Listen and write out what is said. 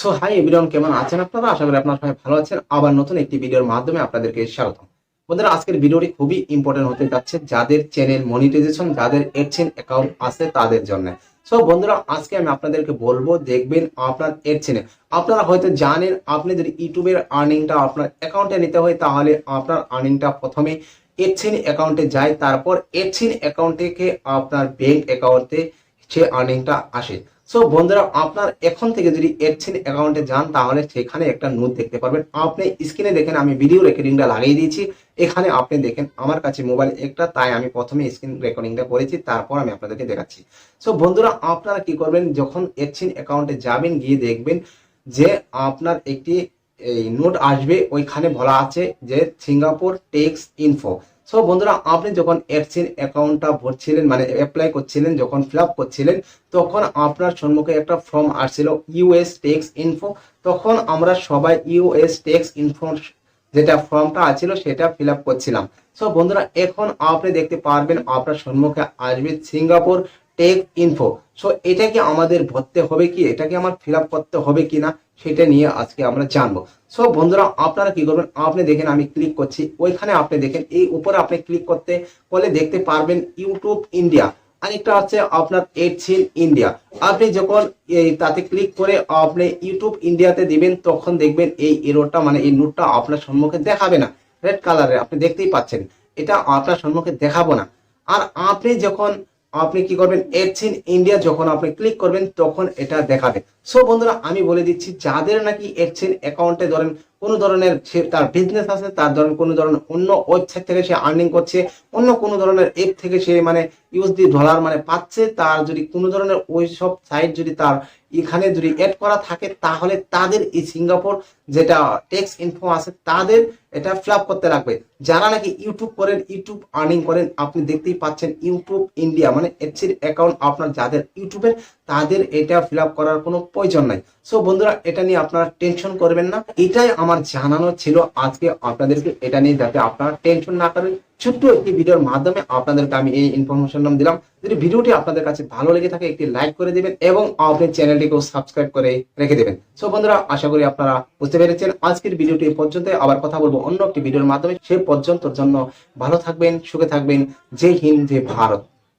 So hi everyone কেমন আছেন আপনারা? আশা করি আপনারা সবাই ভালো আছেন। আবার নতুন একটি ভিডিওর মাধ্যমে আপনাদেরকে স্বাগত বন্ধুরা, আজকের ভিডিওটি খুবই ইম্পর্টেন্ট হতে যাচ্ছে যাদের চ্যানেল মনিটাইজেশন যাদের এডসেন অ্যাকাউন্ট আছে তাদের জন্য। সো বন্ধুরা, আজকে আমি আপনাদেরকে বলব, দেখবেন আপনার এডসেনে আপনারা হয়তো জানেন, আপনি যদি ইউটিউবের আর্নিংটা আপনার অ্যাকাউন্টে নিতে হয়, তাহলে আপনার আর্নিংটা প্রথমে এডসেন অ্যাকাউন্টে যায়, তারপর এডসেন অ্যাকাউন্ট থেকে আপনার ব্যাংক অ্যাকাউন্টে সে আর্নিংটা আসে। সো বন্ধুরা, আপনার এখন থেকে যদি এডসেন অ্যাকাউন্টে যান, তাহলে সেখানে একটা নোট দেখতে পারবেন। আপনি স্ক্রিনে দেখেন, আমি ভিডিও রেকর্ডিংটা লাগিয়ে দিয়েছি। এখানে আপনি দেখেন, আমার কাছে মোবাইল একটা, তাই আমি প্রথমে স্ক্রিন রেকর্ডিংটা করেছি, তারপর আমি আপনাদেরকে দেখাচ্ছি। সো বন্ধুরা, আপনারা কি করবেন, যখন এডসেন অ্যাকাউন্টে যাবেন, গিয়ে দেখবেন যে আপনার একটি এই নোট আসবে, ওইখানে বলা আছে যে সিঙ্গাপুর টেক্স ইনফো সো বন্ধুরা, আপনি যখন এডসেন অ্যাকাউন্টটা ভরছিলেন মানে অ্যাপ্লাই করছিলেন, যখন ফিল করছিলেন, তখন আপনার সম্মুখে একটা ফর্ম আসছিল ইউএস টেক্স ইনফো তখন আমরা সবাই ইউএস টেক্স ইনফো যেটা ফর্মটা আছিল, সেটা ফিল করছিলাম। সো বন্ধুরা, এখন আপনি দেখতে পারবেন, আপনার সম্মুখে আসবে সিঙ্গাপুর টেক ইনফো সো এটা কি আমাদের ভরতে হবে কি? এটা কি আমার ফিল করতে হবে কি না সেটা নিয়ে আজকে আমরা জানব। সো বন্ধুরা, আপনারা কি করবেন? আপনি দেখেন, আমি ক্লিক করছি। ওইখানে আপনি দেখেন, এই উপরে আপনি ক্লিক করতে বলে দেখতে পারবেন ইউটিউব ইন্ডিয়া আরেকটা হচ্ছে আপনার এডসিন ইন্ডিয়া আপনি যখন এই তাতে ক্লিক করে আপনি ইউটিউব ইন্ডিয়াতে দিবেন, তখন দেখবেন এই এরোটা মানে এই নোটটা আপনার সম্মুখে দেখাবে না। রেড কালারের আপনি দেখতেই পাচ্ছেন। এটা আপনার সম্মুখে দেখাবো না। আর আপনি যখন আপনি কি করবেন? এডসিন ইন্ডিয়া যখন আপনি ক্লিক করবেন, তখন এটা দেখাবে। সো বন্ধুরা, আমি বলে দিচ্ছি, যাদের নাকি এডসিন অ্যাকাউন্টে ধরেন কোনো ধরনের সে তার বিজনেস আছে, তার ধরেন কোনো ধরনের অন্য ওয়েবসাইট থেকে সে আর্নিং করছে, অন্য কোনো ধরনের অ্যাপ থেকে সে মানে ইউএসডি ডলার মানে পাচ্ছে, তার যদি কোনো ধরনের ওই সব সাইট যদি তার এখানে যদি অ্যাড করা থাকে, তাহলে তাদের এই সিঙ্গাপুর যেটা টেক্স ইনফো আছে, তাদের এটা ফিল করতে লাগবে। যারা নাকি ইউটিউব করেন ইউটিউব আর্নিং করেন, আপনি দেখতেই পাচ্ছেন ইউটিউব ইন্ডিয়া মানে এফসির অ্যাকাউন্ট আপনার যাদের ইউটিউবের তাদের এটা ফিল করার কোনো প্রয়োজন নাই। সো বন্ধুরা, এটা নিয়ে আপনারা টেনশন করবেন না। এটাই আমার জানানো ছিল আজকে আপনাদেরকে এটা নিয়ে, যাতে আপনারা টেনশন না করেন। ছোট্ট একটি ভিডিওর মাধ্যমে আপনাদেরকে আমি এই ইনফরমেশন দিলাম। যদি ভিডিওটি আপনাদের কাছে ভালো লেগে থাকে, একটি লাইক করে দিবেন এবং আপনি চ্যানেলটিকেও সাবস্ক্রাইব করে রেখে দেবেন। সো বন্ধুরা, আশা করি আপনারা বুঝতে পেরেছেন। আজকের ভিডিওটি পর্যন্ত আবার কথা বলব অন্য একটি ভিডিওর মাধ্যমে। সে পর্যন্তর জন্য ভালো থাকবেন, সুখে থাকবেন। জয় হিন্দ ভারত।